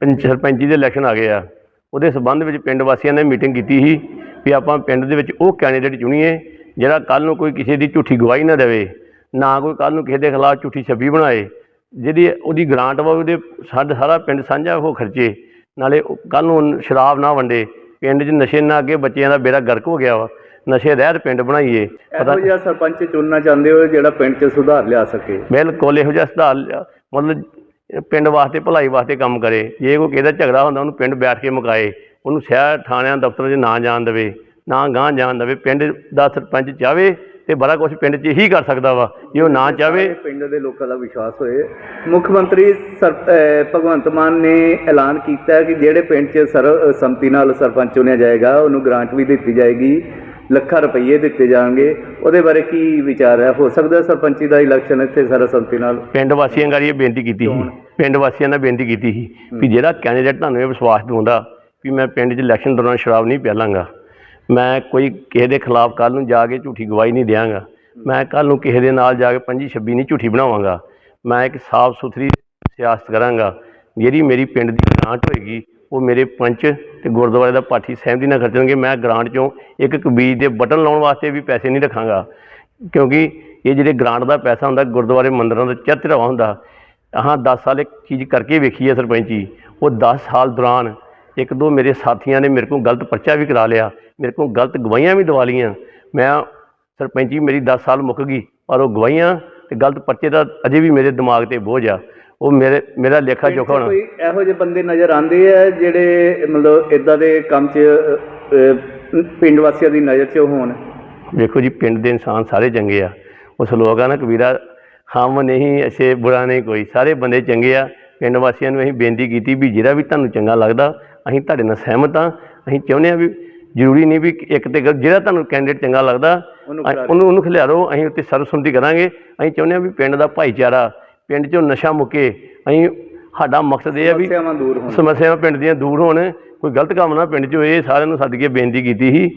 ਪੰਚ ਸਰਪੰਚੀ ਦੇ ਇਲੈਕਸ਼ਨ ਆ ਗਏ ਆ। ਉਹਦੇ ਸਬੰਧ ਵਿੱਚ ਪਿੰਡ ਵਾਸੀਆਂ ਨੇ ਮੀਟਿੰਗ ਕੀਤੀ ਸੀ ਵੀ ਆਪਾਂ ਪਿੰਡ ਦੇ ਵਿੱਚ ਉਹ ਕੈਂਡੀਡੇਟ ਚੁਣੀਏ ਜਿਹੜਾ ਕੱਲ ਨੂੰ ਕੋਈ ਕਿਸੇ ਦੀ ਝੂਠੀ ਗਵਾਹੀ ਨਾ ਦੇਵੇ ਨਾ ਕੋਈ ਕੱਲ ਨੂੰ ਕਿਸੇ ਦੇ ਖਿਲਾਫ ਝੂਠੀ ਛੱਬੀ ਬਣਾਏ। ਜਿਹਦੀ ਉਹਦੀ ਗ੍ਰਾਂਟ ਵਾ ਉਹਦੇ ਸਾਡਾ ਸਾਰਾ ਪਿੰਡ ਸਾਂਝਾ ਉਹ ਖਰਚੇ ਨਾਲੇ ਕੱਲ ਨੂੰ ਸ਼ਰਾਬ ਨਾ ਵੰਡੇ। ਪਿੰਡ 'ਚ ਨਸ਼ੇ ਨਾ ਅੱਗੇ ਬੱਚਿਆਂ ਦਾ ਬੇੜਾ ਗਰਕ ਹੋ ਗਿਆ ਵਾ। ਨਸ਼ੇ ਰਹਿਤ ਪਿੰਡ ਬਣਾਈਏ। ਪਤਾ ਇਹੋ ਜਿਹਾ ਸਰਪੰਚ ਚੁਣਨਾ ਚਾਹੁੰਦੇ ਹੋ ਜਿਹੜਾ ਪਿੰਡ 'ਚ ਸੁਧਾਰ ਲਿਆ ਸਕੇ? ਬਿਲਕੁਲ ਇਹੋ ਜਿਹਾ ਸੁਧਾਰ ਲਿਆ- ਮਤਲਬ ਪਿੰਡ ਵਾਸਤੇ ਭਲਾਈ ਵਾਸਤੇ ਕੰਮ ਕਰੇ। ਜੇ ਕੋਈ ਕਿਸੇ ਦਾ ਝਗੜਾ ਹੁੰਦਾ ਉਹਨੂੰ ਪਿੰਡ ਬੈਠ ਕੇ ਮੁਕਾਏ। ਉਹਨੂੰ ਸ਼ਹਿਰ ਥਾਣਿਆਂ ਦਫ਼ਤਰਾਂ 'ਚ ਨਾ ਜਾਣ ਦੇਵੇ ਨਾ ਗਾਂਹ ਜਾਣ ਦੇਵੇ। ਪਿੰਡ ਦਾ ਸਰਪੰਚ ਚਾਹਵੇ ਤੇ ਬੜਾ ਕੁਝ ਪਿੰਡ 'ਚ ਹੀ ਕਰ ਸਕਦਾ ਵਾ। ਜੇ ਉਹ ਨਾ ਸਾਰੇ ਪਿੰਡ ਦੇ ਲੋਕਾਂ ਦਾ ਵਿਸ਼ਵਾਸ ਹੋਏ। ਮੁੱਖ ਮੰਤਰੀ ਸਰ ਭਗਵੰਤ ਮਾਨ ਨੇ ਐਲਾਨ ਕੀਤਾ ਕਿ ਜਿਹੜੇ ਪਿੰਡ 'ਚ ਸਰਵ ਸੰਮਤੀ ਨਾਲ ਸਰਪੰਚ ਚੁਣਿਆ ਜਾਏਗਾ ਉਹਨੂੰ ਗ੍ਰਾਂਟ ਵੀ ਦਿੱਤੀ ਜਾਏਗੀ। ਲੱਖਾਂ ਰੁਪਏ ਦਿੱਤੇ ਜਾਣਗੇ। ਉਹਦੇ ਬਾਰੇ ਕੀ ਵਿਚਾਰ ਹੈ? ਹੋ ਸਕਦਾ ਸਰਪੰਚੀ ਦਾ ਇਲੈਕਸ਼ਨ ਇੱਥੇ ਸਰਵਸੰਮਤੀ ਨਾਲ। ਪਿੰਡ ਵਾਸੀਆਂ ਗਾਰੀ ਇਹ ਬੇਨਤੀ ਕੀਤੀ ਸੀ। ਪਿੰਡ ਵਾਸੀਆਂ ਨੇ ਬੇਨਤੀ ਕੀਤੀ ਸੀ ਵੀ ਜਿਹੜਾ ਕੈਂਡੀਡੇਟ ਤੁਹਾਨੂੰ ਇਹ ਵਿਸ਼ਵਾਸ ਦਿਵਾਉਂਦਾ ਵੀ ਮੈਂ ਪਿੰਡ 'ਚ ਇਲੈਕਸ਼ਨ ਦੌਰਾਨ ਸ਼ਰਾਬ ਨਹੀਂ ਪਿਆਲਾਂਗਾ ਮੈਂ ਕੋਈ ਕਿਸੇ ਦੇ ਖਿਲਾਫ ਕੱਲ ਨੂੰ ਜਾ ਕੇ ਝੂਠੀ ਗਵਾਹੀ ਨਹੀਂ ਦਿਆਂਗਾ ਮੈਂ ਕੱਲ ਨੂੰ ਕਿਸੇ ਦੇ ਨਾਲ ਜਾ ਕੇ ਪੰਜੀ ਛੱਬੀ ਨਹੀਂ ਝੂਠੀ ਬਣਾਵਾਂਗਾ ਮੈਂ ਇੱਕ ਸਾਫ਼ ਸੁਥਰੀ ਸਿਆਸਤ ਕਰਾਂਗਾ ਜਿਹੜੀ ਮੇਰੀ ਪਿੰਡ ਦੀ ਗ੍ਰਾਂਟ ਹੋਏਗੀ ਉਹ ਮੇਰੇ ਪੰਚ ਤੇ ਗੁਰਦੁਆਰੇ ਦਾ ਪਾਠੀ ਸਹਿਮਤੀ ਨਾਲ ਖਰਚਣਗੇ। ਮੈਂ ਗ੍ਰਾਂਟ 'ਚੋਂ ਇੱਕ ਇੱਕ ਬੀਜ ਦੇ ਬਟਨ ਲਾਉਣ ਵਾਸਤੇ ਵੀ ਪੈਸੇ ਨਹੀਂ ਰੱਖਾਂਗਾ। ਕਿਉਂਕਿ ਇਹ ਜਿਹੜੇ ਗ੍ਰਾਂਟ ਦਾ ਪੈਸਾ ਹੁੰਦਾ, ਗੁਰਦੁਆਰੇ ਮੰਦਰਾਂ ਦਾ ਚਰਚ ਰਵਾ ਹੁੰਦਾ ਹਾਂ 10 ਸਾਲ ਇੱਕ ਚੀਜ਼ ਕਰਕੇ ਵੇਖੀ ਹੈ ਸਰਪੰਚੀ। ਉਹ 10 ਸਾਲ ਦੌਰਾਨ ਇੱਕ ਦੋ ਮੇਰੇ ਸਾਥੀਆਂ ਨੇ ਮੇਰੇ ਕੋਲ ਗਲਤ ਪਰਚਾ ਵੀ ਕਰਾ ਲਿਆ, ਮੇਰੇ ਕੋਲ ਗਲਤ ਗਵਾਹੀਆਂ ਵੀ ਦਵਾ ਲਈਆਂ। ਮੈਂ ਸਰਪੰਚੀ ਮੇਰੀ 10 ਸਾਲ ਮੁੱਕ ਗਈ, ਪਰ ਉਹ ਗਵਾਹੀਆਂ ਤੇ ਗਲਤ ਪਰਚੇ ਦਾ ਅਜੇ ਵੀ ਮੇਰੇ ਦਿਮਾਗ ਤੇ ਬੋਝ ਆ। ਉਹ ਮੇਰੇ ਮੇਰਾ ਲੇਖਾ ਜੋਖਾ ਹੋਣਾ। ਕੋਈ ਇਹੋ ਜਿਹੇ ਬੰਦੇ ਨਜ਼ਰ ਆਉਂਦੇ ਆ ਜਿਹੜੇ ਮਤਲਬ ਇਦਾਂ ਦੇ ਕੰਮ 'ਚ ਪਿੰਡ ਵਾਸੀਆਂ ਦੀ ਨਜ਼ਰ 'ਚ ਹੋਣ? ਵੇਖੋ ਜੀ ਪਿੰਡ ਦੇ ਇਨਸਾਨ ਸਾਰੇ ਚੰਗੇ ਆ। ਉਹ ਸਲੋਕ ਆ ਨਾ ਕਬੀਰਾ ਹਮ ਨਹੀਂ ਅਛੇ ਬੁਰਾ ਨਹੀਂ ਕੋਈ। ਸਾਰੇ ਬੰਦੇ ਚੰਗੇ ਆ। ਪਿੰਡ ਵਾਸੀਆਂ ਨੂੰ ਅਸੀਂ ਬੇਨਤੀ ਕੀਤੀ ਵੀ ਜਿਹੜਾ ਵੀ ਤੁਹਾਨੂੰ ਚੰਗਾ ਲੱਗਦਾ ਅਸੀਂ ਤੁਹਾਡੇ ਨਾਲ ਸਹਿਮਤ ਆ। ਅਸੀਂ ਚਾਹੁੰਦੇ ਆ ਵੀ ਜ਼ਰੂਰੀ ਨਹੀਂ ਵੀ ਇੱਕ ਤੇ ਜਿਹੜਾ ਤੁਹਾਨੂੰ ਕੈਂਡੀਡੇਟ ਚੰਗਾ ਲੱਗਦਾ ਉਹਨੂੰ ਅਸੀਂ- ਉਹਨੂੰ ਉਹਨੂੰ ਖਿਲਾਰੋ। ਅਸੀਂ ਉੱਤੇ ਸਰਬਸੰਮਤੀ ਕਰਾਂਗੇ। ਅਸੀਂ ਚਾਹੁੰਦੇ ਆ ਵੀ ਪਿੰਡ ਦਾ ਭਾਈਚਾਰਾ ਪਿੰਡ 'ਚੋਂ ਨਸ਼ਾ ਮੁੱਕੇ ਅਸੀਂ ਸਾਡਾ ਮਕਸਦ ਇਹ ਆ ਵੀ ਸਮੱਸਿਆਵਾਂ ਦੂਰ ਹੋਣ। ਸਮੱਸਿਆਵਾਂ ਪਿੰਡ ਦੀਆਂ ਦੂਰ ਹੋਣ। ਕੋਈ ਗਲਤ ਕੰਮ ਨਾ ਪਿੰਡ 'ਚ ਹੋਏ ਸਾਰਿਆਂ ਨੂੰ ਸੱਦ ਕੇ ਬੇਨਤੀ ਕੀਤੀ ਸੀ।